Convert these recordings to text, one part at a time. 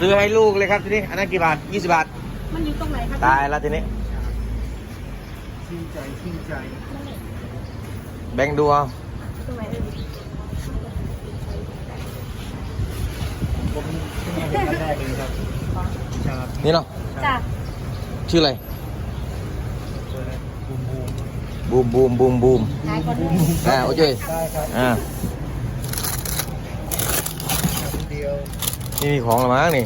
ซื้อให้ลูกเลยครับทีนี้ อันนั้นกี่บาทยี่สิบาท มันอยู่ตรงไหนคะตายแล้วทีนี้ ชื่นใจชื่นใจแบ่งดูเอาตรงไหนเอ่ยผมเพิ่งมาเห็นครั้งแรกเองครับครับนี่เนาะจ้ะชื่ออะไรตัวนั้นบูมบูมบูมบูมบูมบูม นายคนนี้ อ่า โอเค ได้ครับ อ่า คนเดียว นี่มีของหรือมั้งนี่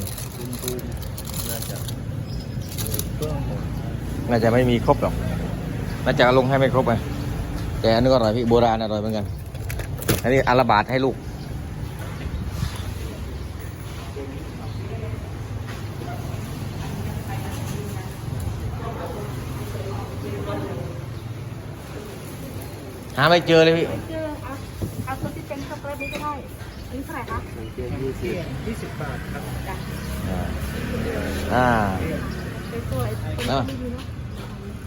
น่าจะไม่มีครบหรอก น่าจะลงให้ไม่ครบไงแต่อันนี้ก็อร่อยพี่โบราณอร่อยเหมือนกัน อันนี้อาราบาทให้ลูก หาไม่เจอเลยพี่ อันนี้เท่าไหร่คะสังเกตยี่สิบยี่สิบบาทครับจ้ะอ่าสวยๆอะดีๆเนาะ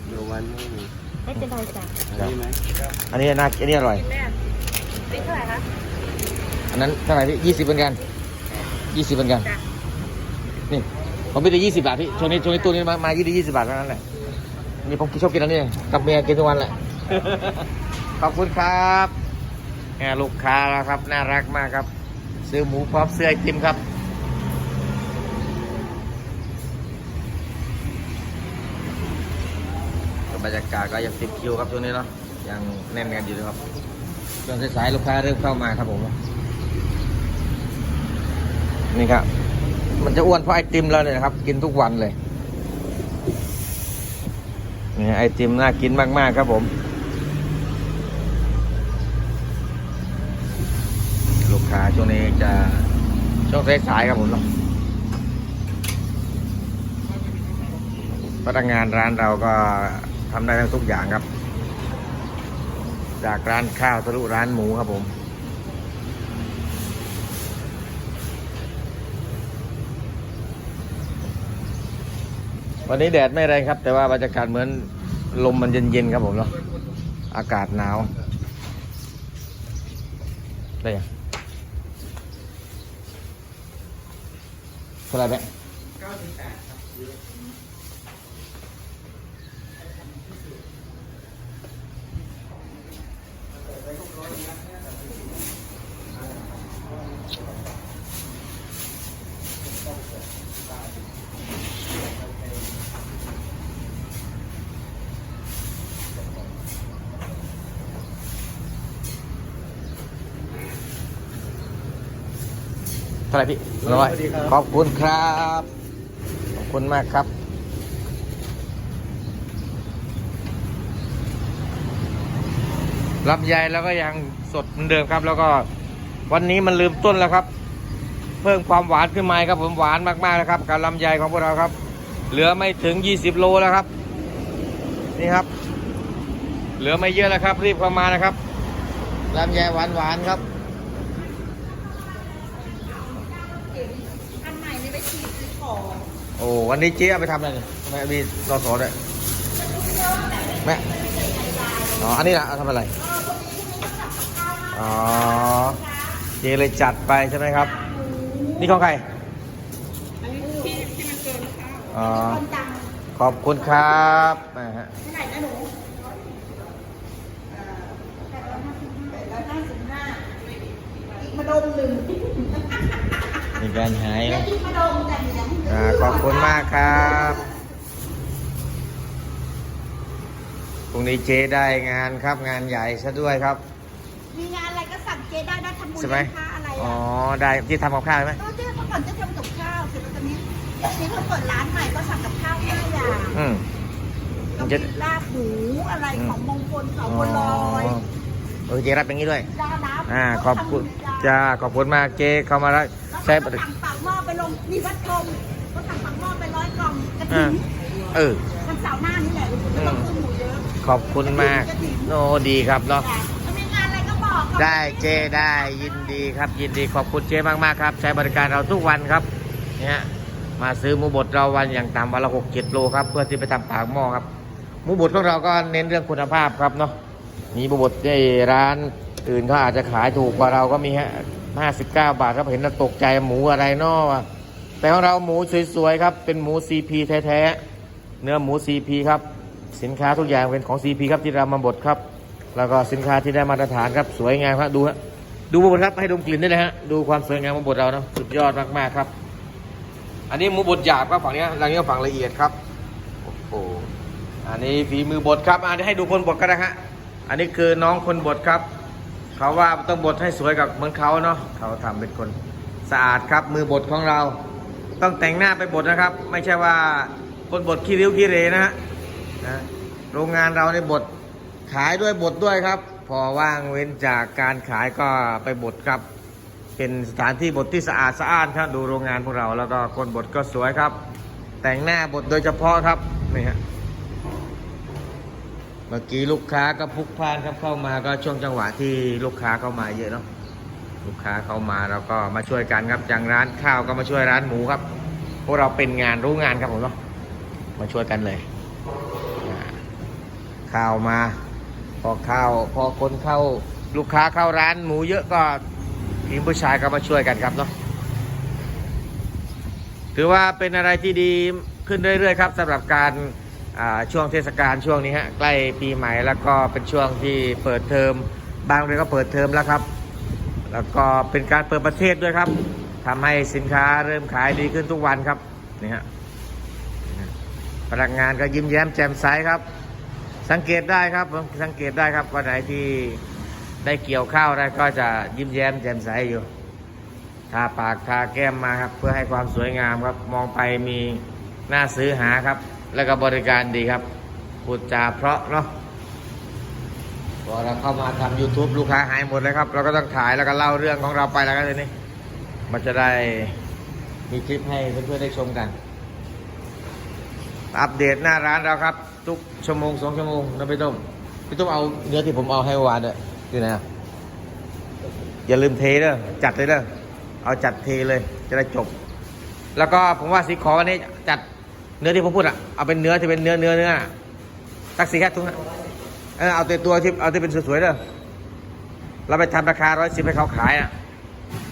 เดี๋ยววันไม่มีไม่เป็นไรจ้ะอันนี้ไหมอันนี้น่าอันนี้อร่อยแม่นี่เท่าไหร่คะอันนั้นเท่าไหร่พี่ยี่สิบเหมือนกันยี่สิบเหมือนกันจ้ะนี่ผมพี่ได้ยี่สิบบาทพี่ช่วงนี้ช่วงนี้ตู้นี้มามายี่ได้ยี่สิบบาทเท่านั้นแหละนี่ผมชอบกินอันนี้กับเมียกินทุกวันแหละขอบคุณครับ แหมลูกค้าแล้วครับ น่ารักมากครับ ซื้อหมูพร้อมเสื้อไอติมครับ บรรยากาศก็ยังติดคิวครับช่วงนี้เนาะยังแน่นกันอยู่เลยครับช่วงสายๆลูกค้าเริ่มเข้ามาครับผมนี่ครับ มันจะอ้วนเพราะไอติมแล้วเนี่ยนะครับ กินทุกวันเลยนี่ไอติมน่ากินมากๆครับผม ลูก ค้าช่วงนี้จะช่วงสายๆครับผมพนักงานร้านเราก็ทำได้ทั้งทุกอย่างครับ จากร้านข้าวทะลุร้านหมูครับผมวันนี้แดดไม่แรงครับ แต่ว่าบรรยากาศเหมือนลมมันเย็นๆครับผมเนาะอากาศหนาวได้ยัง ท่าไหรแม่เท่าไหรพี่ร้อยขอบคุณครับ ขอบคุณมากครับลำไยแล้วก็ยังสดเหมือนเดิมครับ แล้วก็วันนี้มันลืมต้นแล้วครับ เพิ่มความหวานขึ้นมาครับผมหวานมากๆแล้วครับกับลำไยของพวกเราครับ เหลือไม่ถึง 20 โลแล้วครับ นี่ครับ เหลือไม่เยอะแล้วครับ รีบเข้ามานะครับลำไยหวานๆครับ อันใหม่นี่ไปฉีดซื้อของ โอ้วันนี้เจ๊เอาไปทำอะไรเนี่บีรอสอด้วยแม่อ๋ออันนี้ละเอาทำอะไรอ๋อเจ๊เลยจัดไปใช่ไหมครับ นี่ของใครอันนี้ที่ที่มันเกินข้าวอ๋อคนดังขอบคุณครับนะฮะเท่าไหร่นะหนูอยห้าสิบห้าแปดร้อยห้าสิบห้าอีกมาดมหนึ่ง มีการหายแล้แล้ววอีกมาดมแต่เหนียวอ่าขอบคุณมากครับพรุ่งนี้เจ๊ได้งานครับงานใหญ่ซะด้วยครับ มีงานอะไรก็สั่งเจได้ได้ทำบุญใช่ไหมค้าอะไรอ๋ออะได้ที่ทำกับข้าวใช่ไหมก็เจ๊เมื่อก่อนจะทำกับข้าวเสร็จแล้วตอนนี้นี่เขาเปิดร้านใหม่ก็สั่งกับข้าวห้าอย่างอืมก็มีลาบหมูอะไรของมงคลเขาบนลอยเออเจ๊รับอย่างนี้ด้วยจ้าน้ำอ่าขอบคุณจ้าขอบคุณมากเจ๊เข้ามาแล้วแล้ว ใช้ก็สั่งปากหม้อไปลงมีวัดชมก็สั่งปากหม้อไปร้อยกล่องกระอ่า ถิ่นเออ วันเสาร์หน้านี่แหละไม่ต้องซื้อหมูเยอะขอบคุณมากโอ้ดีครับเนาะจ้ะถ้ามีงานอะไรก็บอกได้เจ๊ได้ยินดีครับยินดีขอบคุณเจ๊มากๆครับ ใช้บริการเราทุกวันครับเนี่ยมาซื้อหมูบดเราวันอย่างต่ำวันละหกเจ็ดโลครับเพื่อที่ไปทำปากหม้อครับหมูบดของเราก็เน้นเรื่องคุณภาพครับเนาะมีหมูบดที่ร้านอื่นเขาอาจจะขายถูกกว่าเราก็มีฮะ ห้าสิบเก้าบาทครับเห็นแล้วตกใจหมูอะไรนาะแต่ของเราหมูสวยๆครับ เป็นหมู CP แท้ๆเนื้อหมู CP ครับ สินค้าทุกอย่างเป็นของ CP ครับที่เรามาบดครับ แล้วก็สินค้าที่ได้มาตรฐานครับสวยงามครับดูฮะดูบดครับให้ดมกลิ่นได้เลยฮะดูความสวยงามของบดเรานะสุดยอดมากๆครับ อันนี้หมูบดหยาบครับฝั่งนี้ฝั่งนี้ฝั่งละเอียดครับโอ้โหอันนี้ฝีมือบดครับอันนี้ให้ดูคนบดก็ได้ฮะอันนี้คือน้องคนบดครับ เขาว่าต้องบดให้สวยกับเหมือนเขาเนาะเขาทำเป็นคนสะอาดครับมือบดของเรา ต้องแต่งหน้าไปบดนะครับ ไม่ใช่ว่าคนบดขี้ริ้วขี้เหรนะฮะนะโรงงานเราในบดขายด้วยบดด้วยครับ พอว่างเว้นจากการขายก็ไปบดครับ เป็นสถานที่บดที่สะอาดสะอ้านครับดูโรงงานพวกเราแล้วก็คนบดก็สวยครับ แต่งหน้าบดโดยเฉพาะครับนี่ฮะ มื่อกี้ลูกค้าก็พุกพลานครับเข้ามาก็ช่วงจังหวะที่ลูกค้าเข้ามาเยอะเนาะลูกค้าเข้ามาแล้วก็มาช่วยกันครับอย่างร้านข้าวก็มาช่วยร้านหมูครับพวกเราเป็นงานรู้งานครับผมเนาะมาช่วยกันเลยข้าวมาพอข้าวพอคนเข้าลูกค้าเข้าร้านหมูเยอะก็ทีมผู้ชายก็มาช่วยกันครับเนาะถือว่าเป็นอะไรที่ดีขึ้นเรื่อยๆครับสำหรับการ ช่วงเทศกาลช่วงนี้ฮะใกล้ปีใหม่แล้วก็เป็นช่วงที่เปิดเทอมบางโรงเรียนก็เปิดเทอมแล้วครับ แล้วก็เป็นการเปิดประเทศด้วยครับทำให้สินค้าเริ่มขายดีขึ้นทุกวันครับนี่ฮะพนักงานก็ยิ้มแย้มแจ่มใสครับ สังเกตได้ครับสังเกตได้ครับวันไหนที่ได้เกี่ยวข้าวได้ก็จะยิ้มแย้มแจ่มใสอยู่ทาปากทาแก้มมาครับ เพื่อให้ความสวยงามครับ มองไปมีหน้าซื้อหาครับ แล้วก็บริการดีครับพูดจาเพราะเนาะพอเราเข้ามาทำ YouTube ลูกค้าหายหมดเลยครับ เราก็ต้องถ่ายแล้วก็เล่าเรื่องของเราไปแล้วกันทีนี้มันจะได้มีคลิปให้เพื่อนๆได้ชมกัน อัปเดตหน้าร้านเราครับ ทุกชั่วโมงสองชั่วโมงนะพี่ตุ้มพี่ตุ้มเอาเนื้อที่ผมเอาให้วานเนี่ยที่ไหนอะอย่าลืมเทเด้อจัดเลยเด้อเอาจัดเทเลยจะได้จบ แล้วก็ผมว่าสีขอวันนี้จัด เนื้อที่ผมพูดอะเอาเป็นเนื้อที่เป็นเนื้อเนื้อเนื้อตักสีแค่ทุกนะเออเอาแต่ตัวที่เอาที่เป็นสวยๆเด้อเราไปทำราคาร้อยสิบให้เขาขายอะ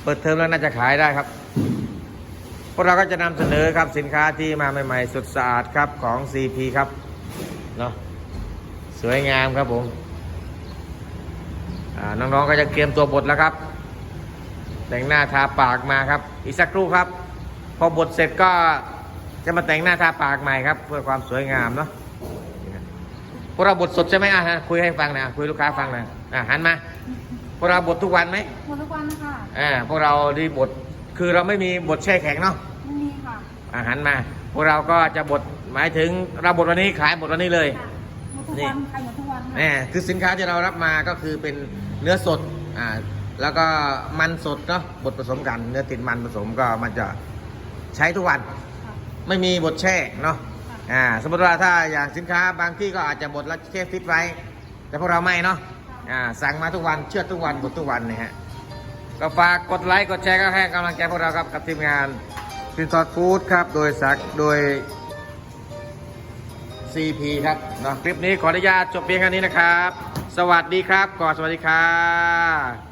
เปิดเทอมแล้วน่าจะขายได้ครับ พวกเราก็จะนำเสนอครับสินค้าที่มาใหม่ๆสุดสะอาดครับของ CP ครับเนาะสวยงามครับผมน้องๆก็จะเตรียมตัวบทแล้วครับ แต่งหน้าทาปากมาครับ อีกสักครู่ครับ พอบทเสร็จก็ จะมาแต่งหน้าทาปากใหม่ครับ เพื่อความสวยงามเนาะพวกเราบทสดใช่ไหมอะฮะคุยให้ฟังหนะคุยลูกค้าฟังหนะอะหันมาพวกเราบททุกวันไหมหมดทุกวันนะคะอ่าพวกเราดีบทคือเราไม่มีบทแช่แข็งเนาะไม่มีค่ะอาหารมา พวกเราก็จะบดหมายถึงเราบดวันนี้ขายบดวันนี้เลยหมดทุกวันใครหมดทุกวันค่ะนี่คือสินค้าที่เรารับมาก็คือเป็นเนื้อสดอ่าแล้วก็มันสดเนาะบดผสมกันเนื้อติดมันผสมก็มันจะใช้ทุกวันค่ะ ไม่มีบดแช่เนาะอ่าสมมติว่าถ้าอย่างสินค้าบางที่ก็อาจจะบดแล้วแค่ฟิตไว้ แต่พวกเราไม่เนาะอ่าสั่งมาทุกวันเชื่อดทุกวันบดทุกวันเนี่ยฮะก็ฝากกดไลค์กดแชร์ก็ให้กำลังใจพวกเราครับกับทีมงานฟินซอดฟู้ดครับโดยสักโดย CP ครับเนาะคลิปนี้ขออนุญาตจบเพียงแค่นี้นะครับ สวัสดีครับก่อนสวัสดีครับ